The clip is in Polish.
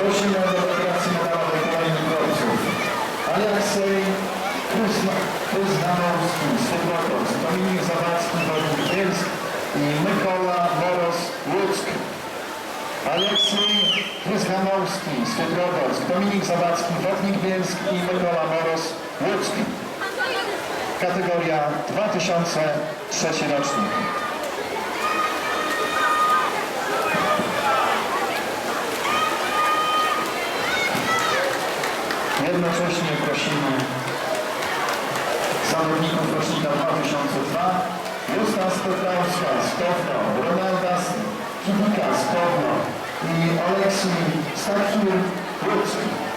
Prosimy o demokrację narodowej pani Nikolców. Aleksej Kuznanowski, Sydlotos, Dominik Zawadzki, Wojciech Kielsk i Mykola Moros, Łódzk. Aleksiej Kuznanowski, Sydlotos, Dominik Zawadzki, Wodnik Bielsk i Mykola Moros, Łódzk. Kategoria 2003 rocznik. Jednocześnie prosimy zawodników rocznika 2002 Justa Stokrowska z Kowno, Ronalda Kibika z Kowno i Oleksij Stakir Łódzki.